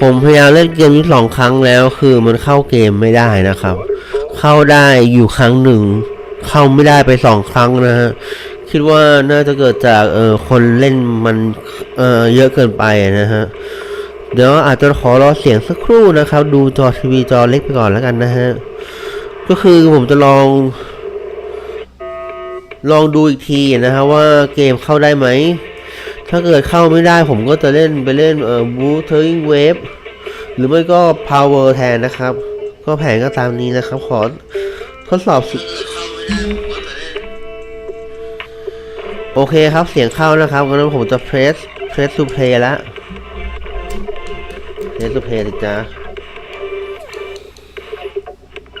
ผมพยายามเล่นเกมนี้สองครั้งแล้วคือมันเข้าเกมไม่ได้นะครับ เข้าได้อยู่ครั้งหนึ่ง เข้าไม่ได้ไปสองครั้งนะฮะคิดว่าน่าจะเกิดจากเออคนเล่นมันเออเยอะเกินไปนะฮะเดี๋ยวอาจจะขอรอเสียงสักครู่นะครับ ดูจอทีวีจอเล็กไปก่อนแล้วกันนะฮะก็คือผมจะลอง ลองดูอีกทีนะฮะว่าเกมเข้าได้ไหม ถ้าเกิดเข้าไม่ได้ผมก็จะเล่นไปเล่นเอ่อบูเทอร์ g เวฟหรือไม่ก็ power แทนนะครับ ก็แผนก็ตามนี้นะครับ ขอทดสอบสโอเคครับเสียงเข้านะครับงั้นผมจะ press press to play แล้ว press to play เลยจ้า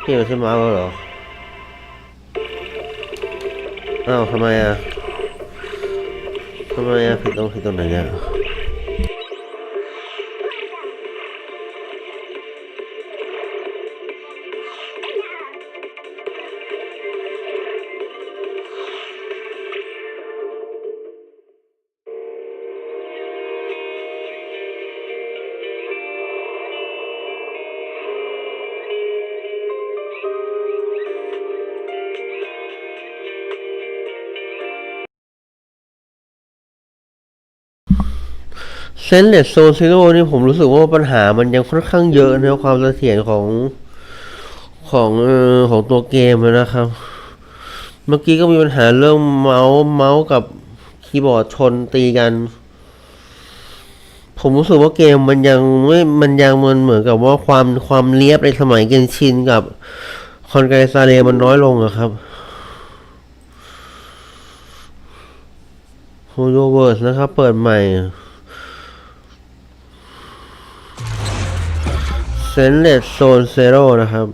พี่มันใช่เมาส์แล้วเหรออ้าวทำไมอะ ทำไมอะผิดตร เซนเลสโซซิโร่นี่ผมรู้สึกว่าปัญหามันยังค่อนข้างเยอะนะความเสถียรของของออของตัวเกมนะครับ เมื่อกี้ก็มีปัญหาเรื่องเมาส์เมาส์กับคีย์บอร์ดชนตีกัน ผมรู้สึกว่าเกมมันยังไม่มันยังมันเหมือนกับว่าความความเรียบในสมัยเกนชินกับคอนไกซาเรมันน้อยลงอะครับโฮโลเวิร์สนะครับ เปิดใหม่ นเลสโซนเซโร่นะครับ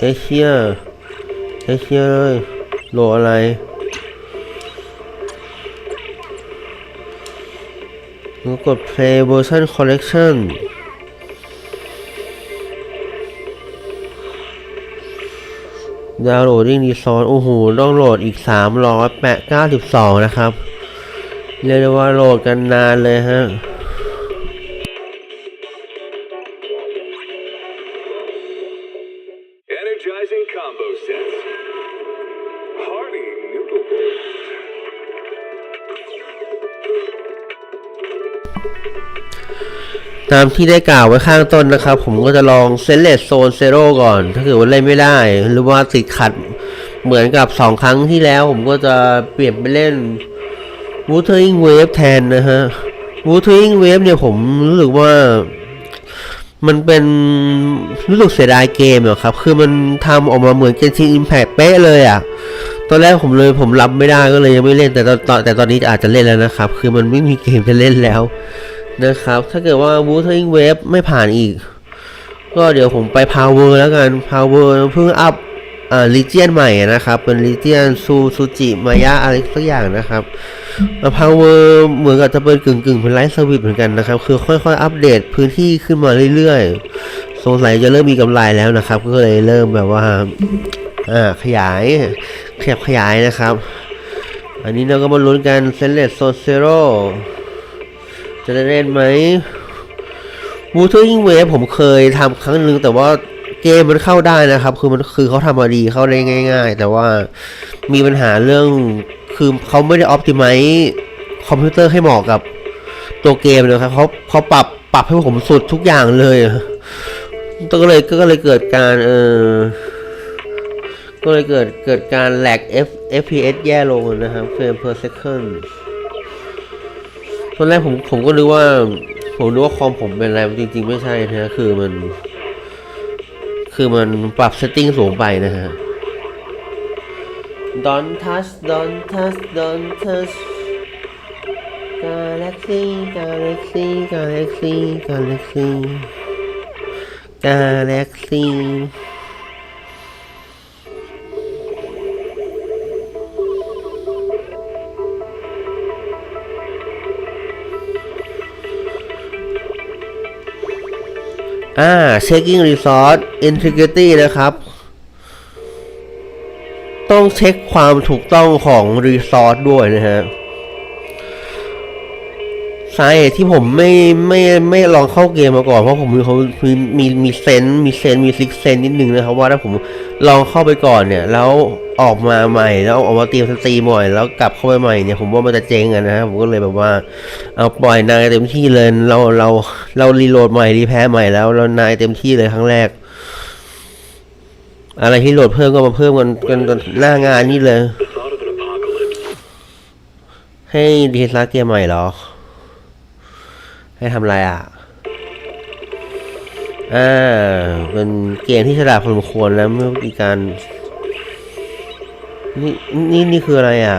เอเชียเอเชียเลยโหลอะไร กด play version collection ดาวน์โหลดดิ้งดีซอนโอ้โหต้องโหลดอีก392นะครับ เรียกได้ว่าโหลดกันนานเลยฮะ ตามที่ได้กล่าวไว้ข้างต้นนะครับ ผมก็จะลองเซเลสโซนเซโร่ก่อน ถ้าเกิดว่าเล่นไม่ได้ หรือว่าติดขัดเหมือนกับสองครั้งที่แล้ว ผมก็จะเปลี่ยนไปเล่น Wuthering Wave แทนนะฮะ Wuthering Wave เนี่ยผมรู้สึกว่ามันเป็นรู้สึกเสียดายเกมอะครับ คือมันทำออกมาเหมือนเกนชินอิมแพ t เป๊ะเลยอะตอนแรกผมเลยผมรับไม่ได้ก็เลยยังไม่เล่นแต่ตอนแต่ตอนนี้อาจจะเล่นแล้วนะครับ คือมันไม่มีเกมจะเล่นแล้ว นะครับ ถ้าเกิดว่า Wuthering Wave ไม่ผ่านอีก ก็เดี๋ยวผมไป Power แล้วกัน Power เพิ่งอัพอ่า Legion ใหม่นะครับ เป็น Legion ซูซูจิมายะอะไรสักอย่างนะครับอ่า Power เหมือนกับจะเป็นกึ่งกึ่งๆเป็นไลฟ์เซอร์วิสเหมือนกันนะครับ คือค่อยๆอัปเดตพื้นที่ขึ้นมาเรื่อยๆ สงสัยจะเริ่มมีกำไรแล้วนะครับ ก็เลยเริ่มแบบว่าอ่าขยายขยับขยายนะครับ อันนี้เราก็มาลุ้นกัน s e l e t s o Zero จะได้เล่นไหม w ูเ t อร์ยิงเวฟผมเคยทำครั้งหนึ่งแต่ว่าเกมมันเข้าได้นะครับ คือมันคือเขาทำมาดีเข้าได้ง่าย ๆ แต่ว่ามีปัญหาเรื่องคือเขาไม่ได้ออ t ติไม e คอมพิวเตอร์ให้เหมาะกับตัวเกมเลยครับเขาเขาปรับปรับให้ผมสุดทุกอย่างเลยก็เลยก็เลยเกิดการเออก็เลยเกิดเกิดการแหลก F FPS แย่ลงนะครับ frame per second ตอนแรกผมผมก็นึกว่า ผมนึกว่าคอมผมเป็นอะไรจริง ๆ ไม่ใช่นะฮะคือมัน คือมันปรับเซตติ้งสูงไปนะฮะ Don't touch Don't touch Don't touch Galaxy Galaxy Galaxy Galaxy Galaxy อ่า checking resource integrity นะครับ ต้องเช็คความถูกต้องของรีซอสด้วยนะฮะ สาเหตุที่ผมไม่ไม่ไม่ลองเข้าเกมมาก่อนเพราะผมมีเขามีมีมีเซนมีเซนมีซิกเซนนิดนึงนะครับว่าถ้าผมลองเข้าไปก่อนเนี่ย แล้วออกมาใหม่แล้วออกมาตีมสตรีมใหม่แล้วกลับเข้าไปใหม่เนี่ยผมว่ามันจะเจ๊งอะนะฮะผมก็เลยแบบว่าเอาปล่อยนายเต็มที่เลยเราเราเรารีโหลดใหม่รีแพ้ใหม่แล้วเรานายเต็มที่เลยครั้งแรก อะไรที่โหลดเพิ่มก็มาเพิ่มกันกันหน้างานนี่เลย ให้ดีสลาเกมใหม่เหรอ ให้ทำอะไรอะอ่าเป็นเกมที่ฉลาดพอสมควรแล้วเมื่อมีการนี่นี่นี่คืออะไรอะ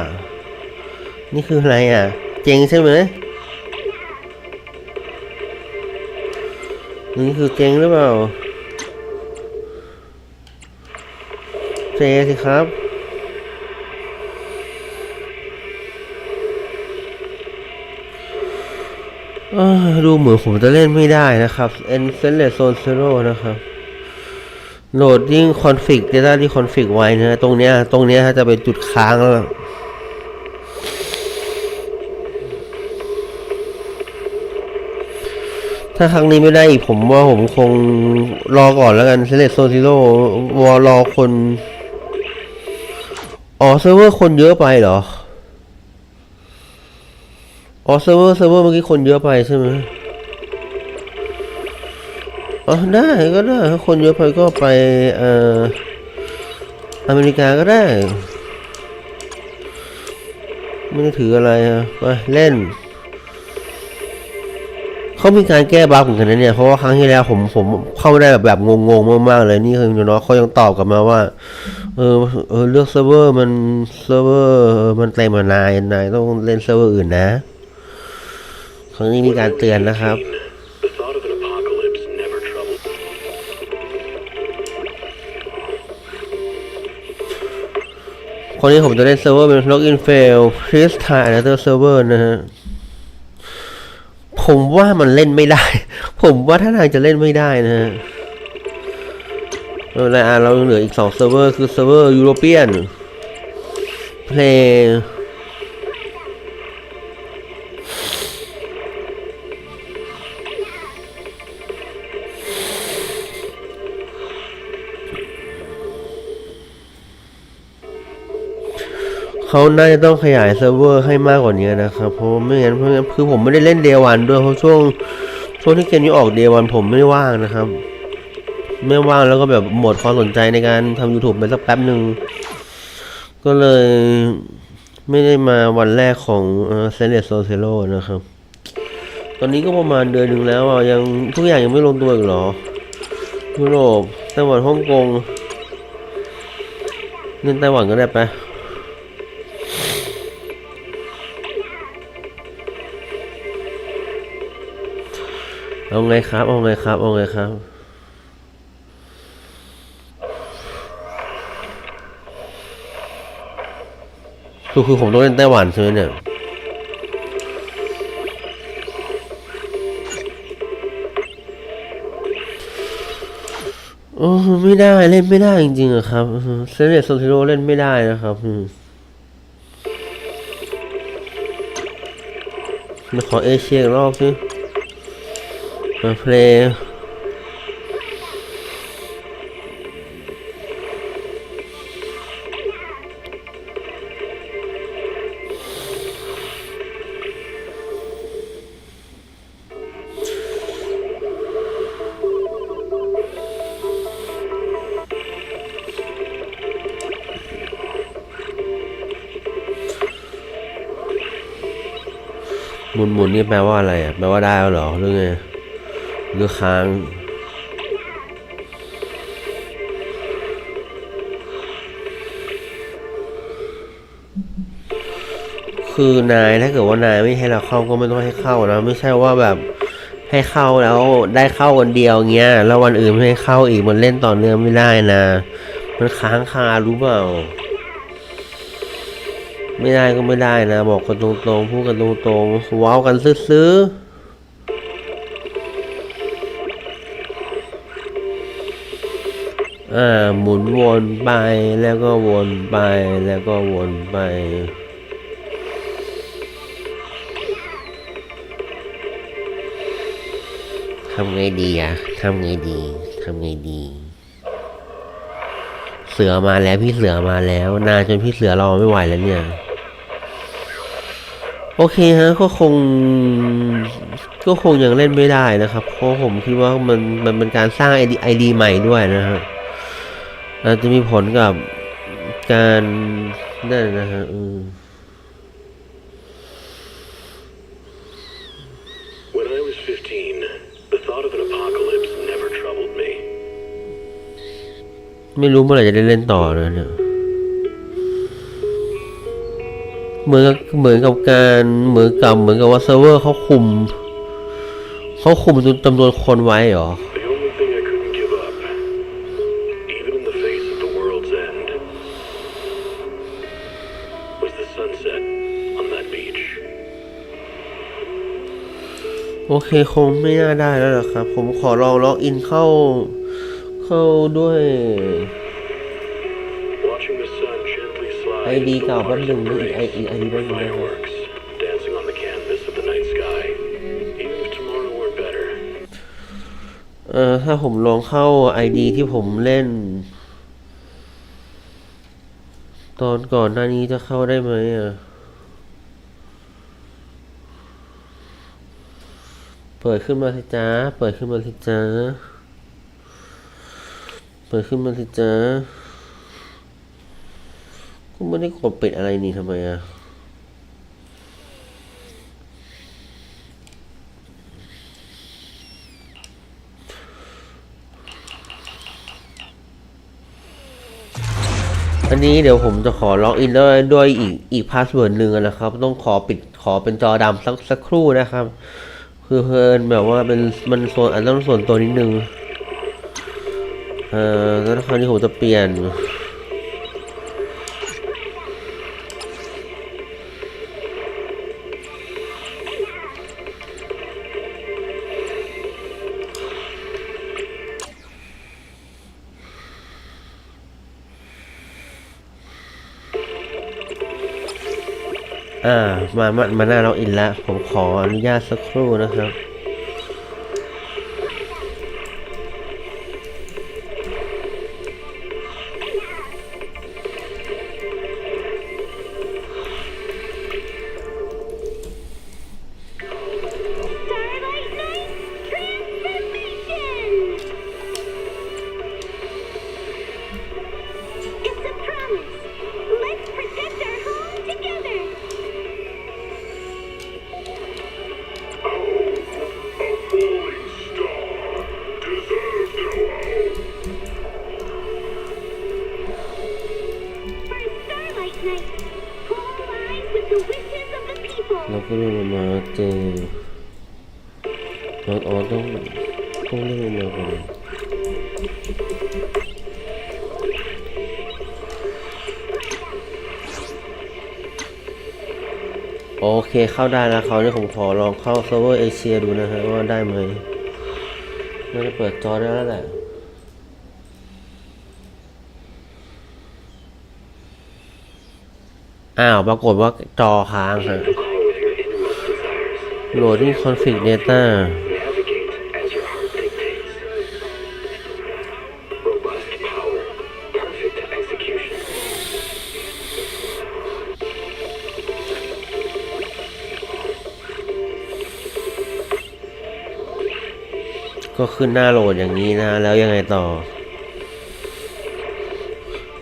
นี่คืออะไรอะ เจงใช่ไหมนี่คือเจงหรือเปล่าเจสิครับ ดูเหมือนผมจะเล่นไม่ได้นะครับ e n f e n l e Zone Zero นะครับ โหลดยิ่งคอนฟิก Data ที่คอนฟิกไว้นะตรงเนี้ย ตรงเนี้ยจะเป็นจุดค้างแล้วถ้าครั้งนี้ไม่ได้อีกผมว่าผมคงรอก่อนแล้วกัน e n f e n l e s Zone Zero วอรอคน อ๋อเซิร์ฟเวอร์คนเยอะไปเหรอ อ๋อเซิร์ฟเวอร์เซิร์ฟเวอร์เมื่อกี้คนเยอะไปใช่ไหมอ๋อได้ก็ได้ถ้าคนเยอะไปก็ไปเอ่ออเมริกาก็ได้ไม่ได้ถืออะไรอะไปเล่นเขามีการแก้บั๊กเหมือนกันนะเนี่ย เพราะว่าครั้งที่แล้วผมผมเข้าไม่ได้แบบแบบงงๆมากๆเลยนี่คืออย่างน้อยเขายังตอบกลับมาว่า เออเออเลือกเซิร์ฟเวอร์มันเซิร์ฟเวอร์มันเต็มมานายนายต้องเล่นเซิร์ฟเวอร์อื่นนะ ครั้งนี้มีการเตือนนะครับ คนนี้ผมจะเล่นเซิร์ฟเวอร์เป็น login fail please try another server นะฮะ ผมว่ามันเล่นไม่ได้ ผมว่าถ้าทางจะเล่นไม่ได้นะฮะเออแล้วอะเราเหลืออีกสองเซิร์ฟเวอร์คือเซิร์ฟเวอร์ยุโรเปียน play เขาน่าจะต้องขยายเซิร์ฟเวอร์ให้มากกว่านี้นะครับเพราะไม่งั้นเพราะงั้นคือผมไม่ได้เล่นเดวันด้วยเพราะช่วงช่วงที่เกมนี้ออกเดวันผมไม่ว่างนะครับ ไม่ว่างแล้วก็แบบหมดความสนใจในการทำ YouTube ไปสักแป๊บหนึ่งก็เลยไม่ได้มาวันแรกของเซเลสโซเซโลนะครับ ตอนนี้ก็ประมาณเดือนหนึ่งแล้วอะยังทุกอย่างยังไม่ลงตัวอีกหรอยุโรปไต้หวันฮ่องกงเล่นไต้หวันก็ได้ไป เอาไงครับ เอาไงครับ เอาไงครับคือคือผมต้องเล่นไต้หวันใช่ไหมเนี่ยโอ้ไม่ได้เล่นไม่ได้จริงๆอะครับเซเลสโซซิโรเล่นไม่ได้นะครับอืมาขอเอเชียรอบสิ มาเพลย์หมุนหมุนนี่แปลว่าอะไรอะแปลว่าได้แล้วเหรอหรือไง หรือค้าง คือนายถ้าเกิดว่านายไม่ให้เราเข้าก็ไม่ต้องให้เข้านะไม่ใช่ว่าแบบให้เข้าแล้วได้เข้าวันเดียวเงี้ย แล้ววันอื่นไม่ให้เข้าอีกมันเล่นต่อเนื่องไม่ได้นะ มันค้างคารู้เปล่า ไม่ได้ก็ไม่ได้นะ บอกกันตรงๆพูดกันตรงๆว้าวกันซื้อ อ่าหมุนวนไปแล้วก็วนไปแล้วก็วนไปทำไงดีอะทำไงดีทำไงดี เสือมาแล้วพี่เสือมาแล้วนานจนพี่เสือรอไม่ไหวแล้วเนี่ยโอเคฮะก็คงก็คงยังเล่นไม่ได้นะครับ เพราะผมคิดว่ามันมันเป็นการสร้างไอดีไอดีใหม่ด้วยนะฮะ อาจจะมีผลกับการนั่นนะฮะอืม When I was 15, the thought of an apocalypse never troubled me. ไม่รู้เมื่อไหร่จะได้เล่นต่อนะเนี่ยเหมือนกับเหมือนกับการเหมือนกับเหมือนกับว่าเซิร์ฟเวอร์เขาคุม เขาคุมจำนวนคนไว้เหรอ โอเคคงไม่น่าได้แล้วล่ะครับ ผมขอลองล็อกอินเข้าเข้าด้วย Watching the sun gently slide ไอดี into the เก่าแป๊บ waters หนึ่งนะอีกไออีกไอดีแป๊บหนึ่งนะครับเอ่อถ้าผมลองเข้าไอดีที่ผมเล่น ตอนก่อนหน้านี้จะเข้าได้ไหมอะ ปิดขึ้นมาสิจ้า เปิดขึ้นมาสิจ้า เปิดขึ้นมาสิจ้าก็ไม่ได้กดปิดอะไรนี่ทำไมอะอันนี้เดี๋ยวผมจะขอล็อกอินด้วยด้วยอีกอีกพาสเวิร์ดหนึ่งนะครับ ต้องขอปิดขอเป็นจอดำสักสักครู่นะครับ คือเพลินแบบว่าเป็นมันส่วนอันต้องส่วนตัวนิดนึง เอ่อแล้วคราวนี้ผมจะเปลี่ยน อ่ามามามาหน้าล็อกอินแล้ว ผมขออนุญาตสักครู่นะครับ ก็เริ่มมาเจอราอ๋อต้องต้องเริ่มมาก่อนโอเคเข้าได้แล้วเขาวนี่ผมขอลองเข้าเซิร์ฟเวอร์เอเชียดูนะฮะว่าได้ไหมน่าจะเปิดจอได้แล้วแหละอ้าว ปรากฏว่าจอค้างฮะ Loading config data ก็ขึ้นหน้าโหลดอย่างนี้นะ แล้วยังไงต่อ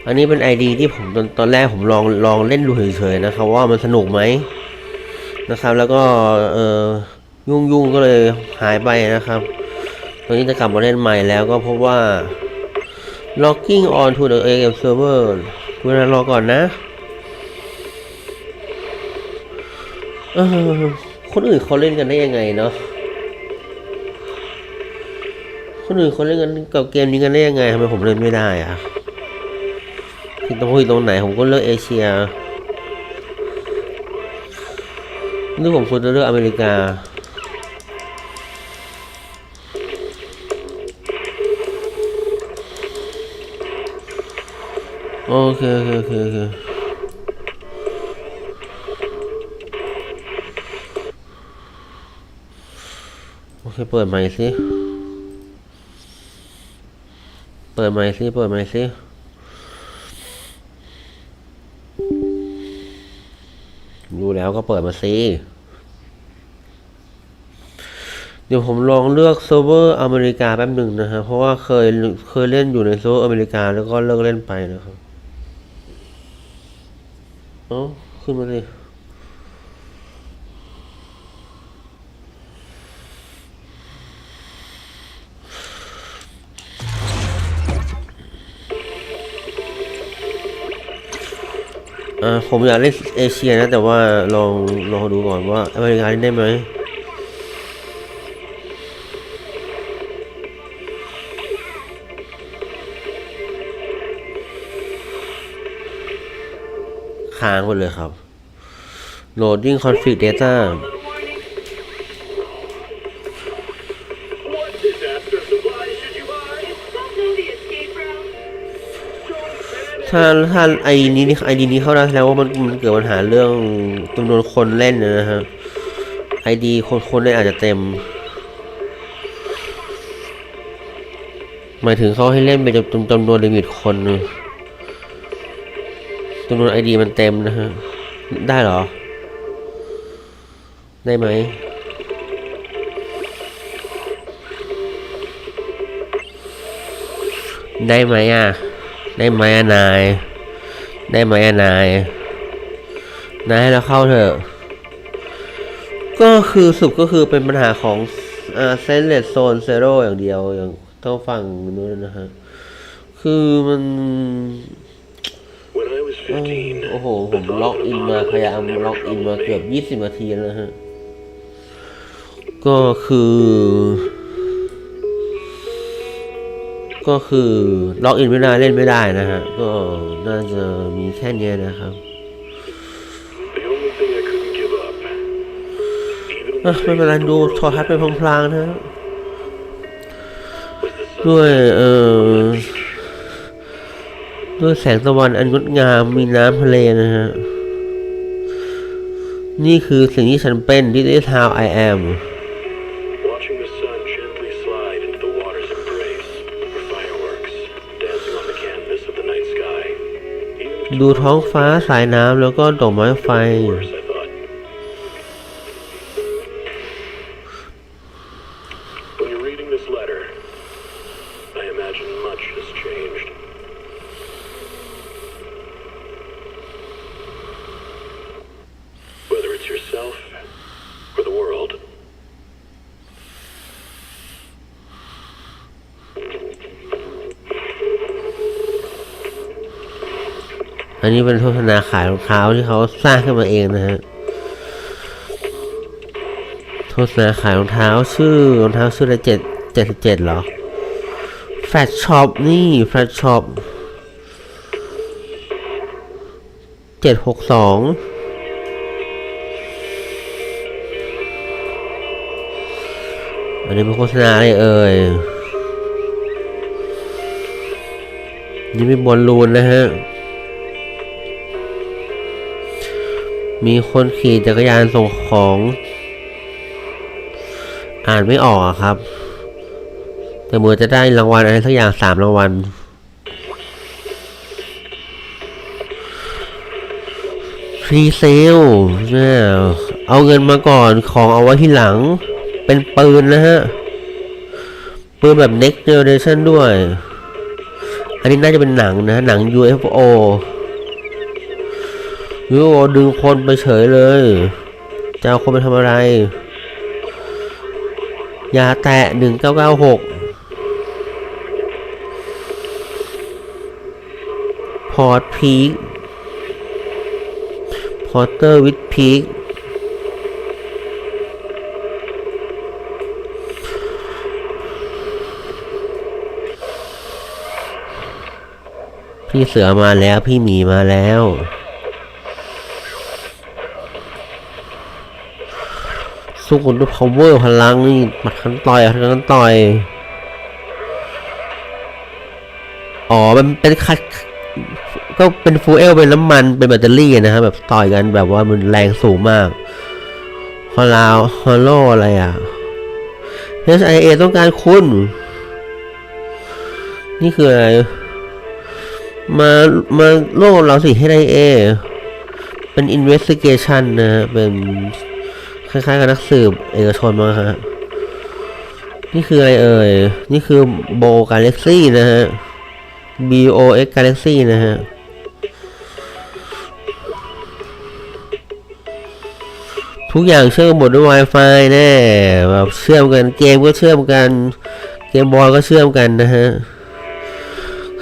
อันนี้เป็น ID ที่ผมตอนตอนแรกผมลองลองเล่นดูเฉยๆนะครับว่ามันสนุกไหม นะครับ แล้วก็เออยุ่งยุ่งๆก็เลยหายไปนะครับ ตอนนี้จะกลับมาเล่นใหม่แล้วก็พบว่า logging on to the AM server เวลารอก่อนนะเออคนอื่นเขาเล่นกันได้ยังไงเนาะคนอื่นเขาเล่นกันกับเกมนี้กันได้ยังไงทำไมผมเล่นไม่ได้อะผิดตรงผิดตรงไหนผมก็เลือกเอเชีย นี่ผมควรจะเลือกอเมริกา โอเค โอเค โอเค โอเคโอเค เปิดใหม่สิ เปิดใหม่สิ เปิดใหม่สิ แล้วก็เปิดมาสิเดี๋ยวผมลองเลือกเซิร์ฟเวอร์อเมริกาแป๊บหนึ่งนะฮะ เพราะว่าเคยเคยเล่นอยู่ในเซิร์ฟเวอร์อเมริกาแล้วก็เลิกเล่นไปนะครับ เอ้า ขึ้นมาเลย อ่าผมอยากเล่นเอเชียนะ แต่ว่าลองลองดูก่อนว่าอเมริกาเล่นได้ไหมค้างหมดเลยครับ loading config data ถ้าถ้าไอนี้นี่ไอดีนี้เข้าได้แล้วว่ามันมันเกิดปัญหาเรื่องจำนวนคนเล่นนะฮะไอดีคนคนเล่นอาจจะเต็ม หมายถึงเขาให้เล่นเป็นจำจำนวนลิมิตคนนะจำนวนไอดีมันเต็มนะฮะ ได้เหรอ ได้ไหมได้ไหมอะ ได้ไหมอะนาย ได้ไหมอะนาย นายให้เราเข้าเถอะ ก็คือสรุปก็คือเป็นปัญหาของเซนเลสโซนเซโรอย่างเดียวอย่างต้องฟังนู้นนะฮะ คือมันโอ้โห ผมล็อกอินมาพยายามล็อกอินมาเกือบยี่สิบนาทีแล้วฮะ ก็คือ ก็คือล็อกอินไม่ได้เล่นไม่ได้นะฮะ ก็น่าจะมีแค่เนี้ยนะครับไม่เป็นไรดูโทรทัศน์ไปพลางๆนะฮะด้วยเอ่อด้วยแสงตะวันอันงดงามมีน้ำทะเลนะฮะ นี่คือสิ่งที่ฉันเป็น This is how I am ดูท้องฟ้าสายน้ำแล้วก็ดอกไม้ไฟ อันนี้เป็นโฆษณาขายรองเท้าที่เขาสร้างขึ้นมาเองนะฮะโฆษณาขายรองเท้าชื่อรองเท้าชื่ออะไรเจ็ดเจ็ดสิบเจ็ดเหรอแฟชช็อปนี่แฟชช็อปเจ็ดหกสองอันนี้เป็นโฆษณาอะไรเอ่ย นี่มีบอลลูนนะฮะ มีคนขี่จักรยานส่งของ อ่านไม่ออกครับ แต่เหมือนจะได้รางวัลอะไรสักอย่างสามรางวัลพรีเซลเนี่ยเอาเงินมาก่อนของเอาไว้ที่หลัง เป็นปืนนะฮะ ปืนแบบ next generation ด้วย อันนี้น่าจะเป็นหนังนะ หนัง UFO UFO ดึงคนไปเฉยเลย จะเอาคนไปทำอะไรยาแตะหนึ่งเก้าเก้าหกพอร์ตพีคพอร์เตอร์วิดพีคพี่เสือมาแล้ว พี่หมีมาแล้ว สู้กันด้วย power พลังนี่มัดขันต่อยขันกันต่อย อ๋อ มันเป็นคัดก็เป็นฟูเอลเป็นน้ำมันเป็นแบตเตอรี่นะครับแบบต่อยกันแบบว่ามันแรงสูงมากฮอลลาวฮอลโลอะไรอะ HIA ต้องการคุณ นี่คืออะไร มา มาโลกเราสิ HIA เป็น investigation นะ เป็น ล้ายๆกับนักสืบเอกชนมาฮะ นี่คืออะไรเอ่ย นี่คือโบกาแล็กซี่นะฮะ BOX Galaxy นะฮะ ทุกอย่างเชื่อมหมดด้วย Wi-Fi แน่แบบเชื่อมกันเกมก็เชื่อมกัน เกมบอลก็เชื่อมกันนะฮะ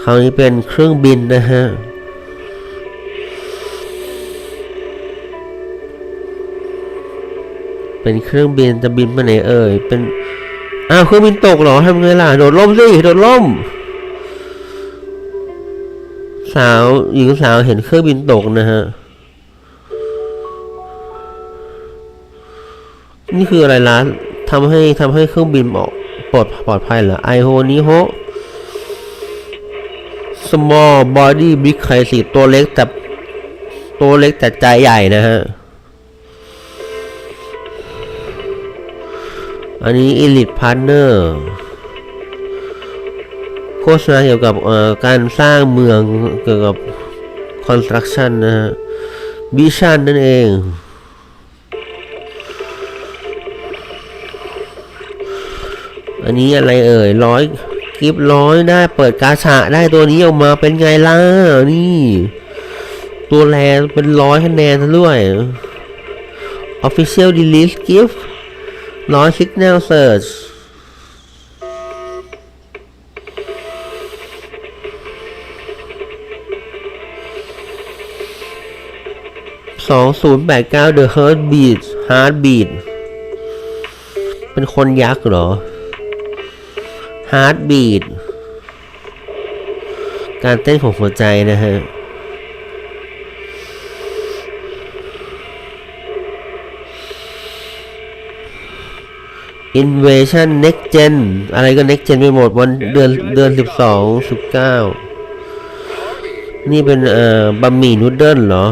คราวนี้เป็นเครื่องบินนะฮะ เป็นเครื่องบินจะบินไปไหนเอ่ย เป็น อ้าวเครื่องบินตกเหรอทำไงล่ะ โดดล่มสิโดดล่ม สาวหญิงสาวเห็นเครื่องบินตกนะฮะ นี่คืออะไรร้านทำให้ทำให้เครื่องบินออกปลอดปลอดภัยเหรอไอโฮนี้โฮ small body big crisis ตัวเล็กแต่ตัวเล็กแต่ใจใหญ่นะฮะ อันนี้ Elite Partner โฆษณาเกี่ยวกับการสร้างเมืองเกี่ยวกับ construction นะฮะ Vision นั่นเองอันนี้อะไรเอ่ยร้อยกิฟร้อยได้เปิดกาชาได้ตัวนี้ออกมาเป็นไงล่ะนี่ ตัวแรเป็นร้อยคะแนนซะด้วย Official Release Gift ร้อย Signal Search สองศูนย์แปดเก้า The Heartbeat Heartbeat เป็นคนยักษ์เหรอ Heartbeat การเต้นของหัวใจนะฮะ Invasion Next Gen อะไรก็ Next Gen ไปหมดวันเดือนเดือนสิบสองสิบเก้านี่เป็นเอ่อบะหมี่นูดเดิลเหรอ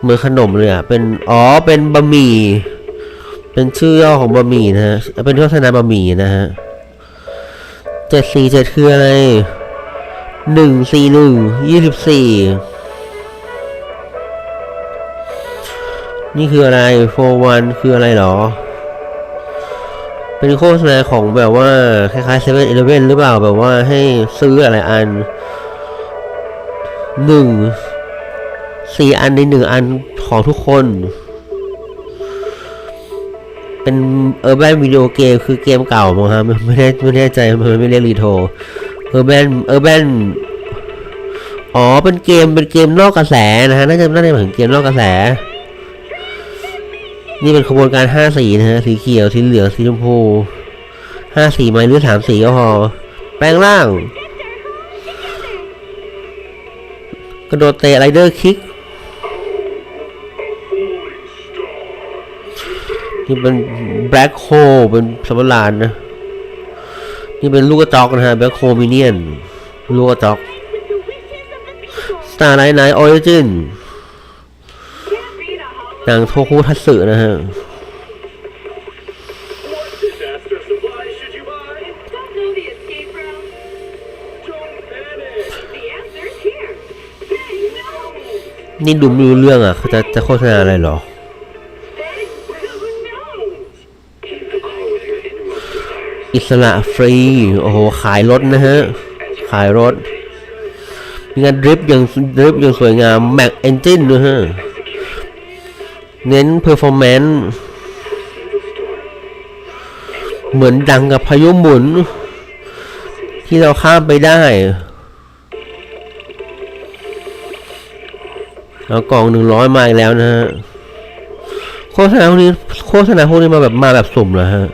เหมือนขนมเลยอะ เป็นอ๋อเป็นบะหมี่ เป็นชื่อย่อของบะหมี่นะฮะ เป็นโฆษณาบะหมี่นะฮะเจ็ดสี่เจ็ดคืออะไรหนึ่งสี่หนึ่งยี่สิบสี่นี่คืออะไรโฟวันคืออะไรหรอ เป็นโฆษณาของแบบว่าคล้ายๆเซเว่นอีเลเว่นหรือเปล่าแบบว่าให้ซื้ออะไรอันหนึ่งสี่อันในหนึ่งอันของทุกคน เป็นเออร์แบนวิดีโอเกมคือเกมเก่ามั้งครับไม่ไม่แน่ไม่แน่ใจมันไม่เรียกรีโทรเออร์แบนเออร์แบนอ๋อเป็นเกมเป็นเกมนอกกระแสนะฮะน่าจะน่าจะหมายถึงเกมนอกกระแส นี่เป็นขบวนการห้าสีนะฮะ สีเขียว สีเหลือง สีชมพูห้าสีไหมหรือสามสีก็พอ แปลงร่าง กระโดดเตะไรเดอร์คิก นี่เป็นแบล็คโฮเป็นสมรานนะ นี่เป็นลูกกระจอกนะฮะ แบล็คโฮมิเนียน ลูกกระจอกสตาร์ไลท์ไนท์ออริจิน นางโทคุทัตสึนะฮะนี่ดูไม่รู้เรื่องอะเขาจะจะโฆษณาอะไรหรอ อิสระฟรี โอ้โห ขายรถนะฮะ ขายรถ มีงานดริฟต์อย่างดริฟต์อย่างสวยงาม แม็กเอนจินด้วยฮะ เน้นเพอร์ฟอร์แมนซ์เหมือนดังกับพายุหมุน ที่เราข้ามไปได้เอากล่องหนึ่งร้อยมาอีกแล้วนะฮะ โฆษณาพวกนี้โฆษณาพวกนี้มาแบบมาแบบสุ่มเหรอฮะ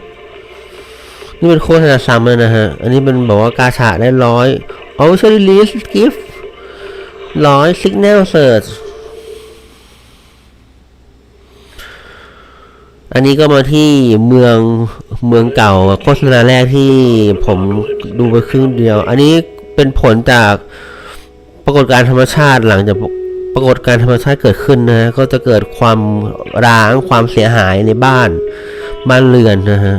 นี่เป็นโฆษณาซ้ำเลยนะฮะ อันนี้เป็นบอกว่ากาชาได้ร้อย เอาเชอรี่ลิสกิฟร้อยสิกแนลเซิร์ช อันนี้ก็มาที่เมืองเมืองเก่าโฆษณาแรกที่ผมดูไปครึ่งเดียว อันนี้เป็นผลจากปรากฏการณ์ธรรมชาติหลังจากปรากฏการณ์ธรรมชาติเกิดขึ้นนะฮะก็จะเกิดความร้างความเสียหายในบ้านบ้านเรือนนะฮะ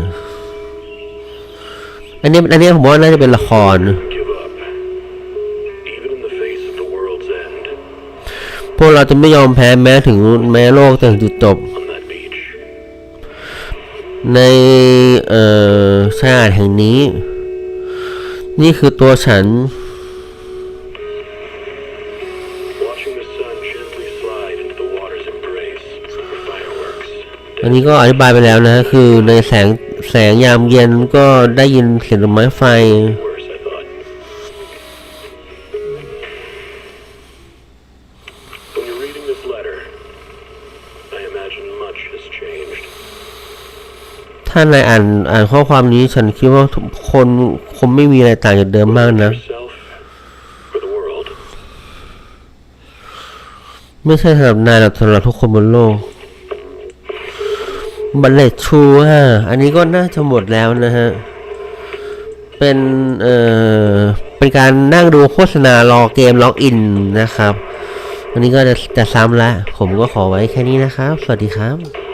อันนี้อันนี้ผมว่าน่าจะเป็นละคร Give up. Even in the face of the world's end, พวกเราจะไม่ยอมแพ้แม้ถึงแม้โลกจะถึงจุดจบ on that beach, ในเอ่อชายหาดแห่งนี้ นี่คือตัวฉัน อันนี้ก็อธิบายไปแล้วนะ คือในแสงแสงยามเย็นก็ได้ยินเสียงดอกไม้ไฟ ถ้านายอ่านอ่านข้อความนี้ฉันคิดว่าคนคงไม่มีอะไรต่างจากเดิมมากนะ ไม่ใช่สำหรับนายหรอกสำหรับทุกคนบนโลกบัลเลตชูฮะอันนี้ก็น่าจะหมดแล้วนะฮะ เป็น เอ่อ เป็นการนั่งดูโฆษณารอเกมล็อกอินนะครับ วันนี้ก็จะจะซ้ำละ ผมก็ขอไว้แค่นี้นะครับ สวัสดีครับ